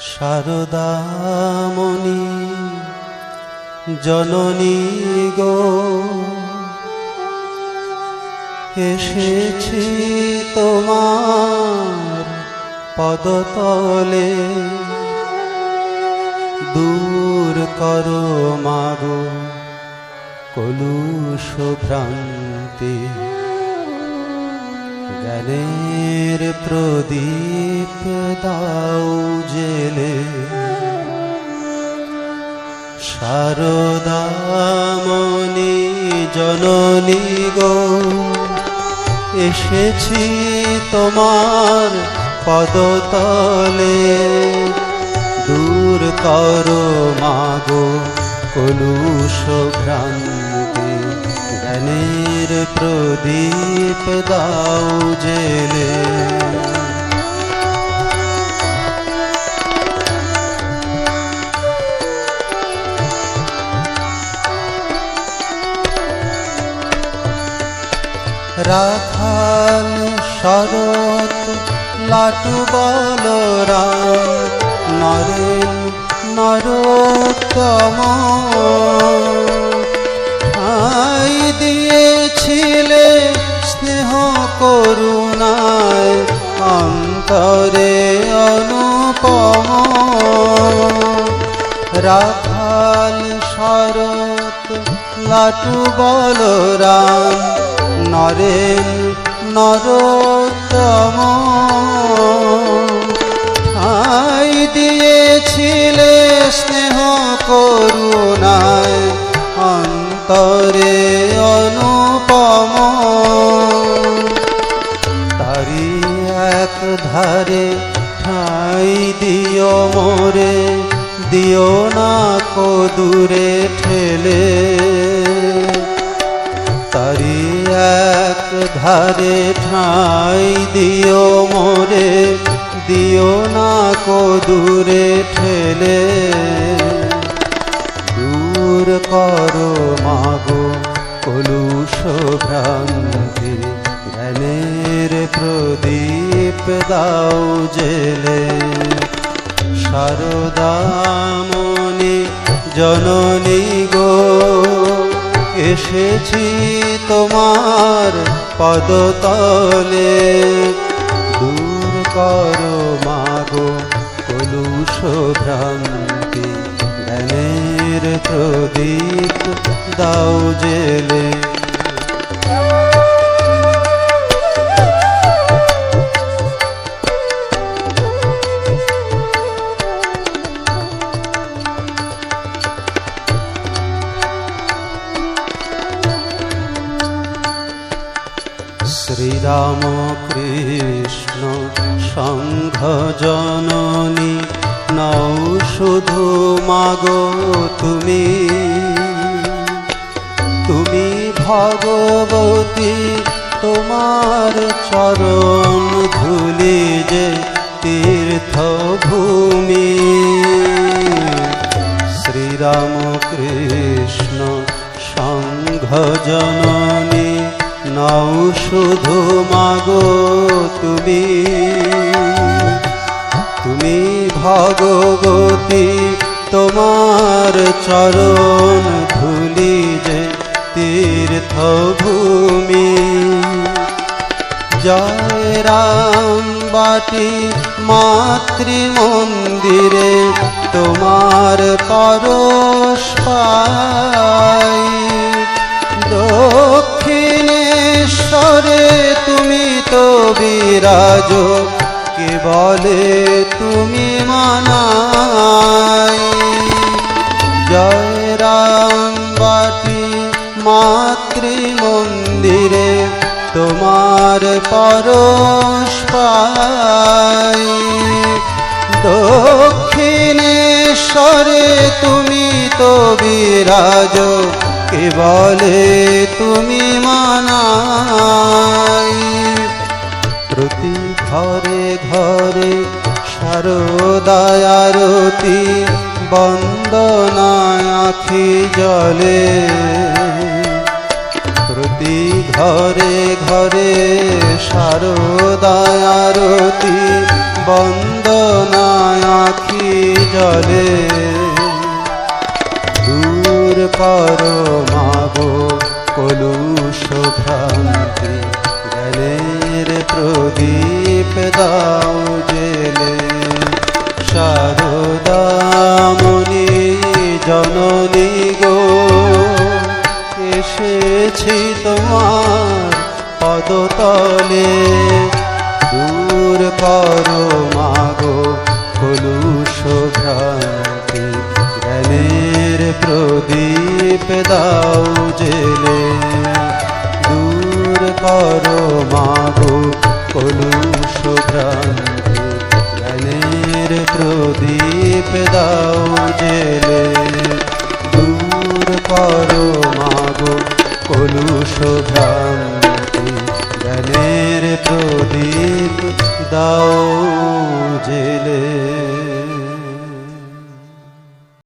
শারদামণি জননী গো এসেছি তোমার পদতলে। দূর করো মাগো কলুষ ভ্রান্তি জ্ঞানের প্রদীপ দাও জেলে। শারদামণি জননী গো, এসেছি তোমার পদতলে। দূর করো মাগো কলুষ ভ্রান্তি জ্ঞানের প্রদীপ দাও জেলে। রাখাল শরৎ লাটু বলরাম নরেন নরোত্তম। দিয়েছিলে স্নেহ করুণায়, অন্তরে অনুপম। রাখাল শরৎ, লাটু বলরাম, নরেন নরোত্তম। আই দিয়েছিলে স্নেহ করুণায় অন্তরে অনুপম। তারি এক ধারে ঠাই দিও মোরে, দিও না কো দূরে ঠেলে। তারি এক ধারে ঠাই দিও মোরে, দিও না কো দূরে ঠেলে। দূর করো মাগো, কলুষ ভ্রান্তি। জ্ঞানের প্রদীপ দাও জেলে। শারদামণি জননী গো, এসেছি তোমার পদতলে। দূর করো মাগো, কলুষ ভ্রান্তি। জ্ঞানের প্রদীপ দাও জেলে। শ্রীরাম কৃষ্ণ সংঘ জননী নৌ শুধু মাগো তুমি। তুমি ভগবতী, তোমার চরণ ধুলি যে শ্রীরাম কৃষ্ণ সংঘ জননী, নাও শুধু মাগো তুমি। তুমি ভগবতী, তোমার চরণ ধুলি যে তীর্থভূমি। জয় রাম বাটি মাতৃ মন্দিরে তোমার পরশ পাই। দক্ষিণেশ্বরে তুমি তো বিরাজ, কে বলে তুমি মানাই জয় রাম বাটি মাতৃ মন্দিরে তোমার পরশ পাই। দক্ষিণেশ্বরে তুমি তো বিরাজ, কে বলে তুমি মানাই প্রতি ঘরে ঘরে শারদায়ারতি বন্দনায় আখি জলে প্রতি ঘরে ঘরে শারদায়ারতি বন্দনায় আখি জলে দূর করো জননী গো, এসেছি তোমার পদতলে। দূর করো মাগো কলুষ ভ্রান্তি জ্ঞানের প্রদীপ দাও জেলে। দূর করো মাগো কলুষ ভ্রান্তি জ্ঞানের প্রদীপ দীপ দাও জেলে। দূর করো মাগো কলুষ ভ্রান্তি। জ্ঞানের প্রদীপ দাও জেলে।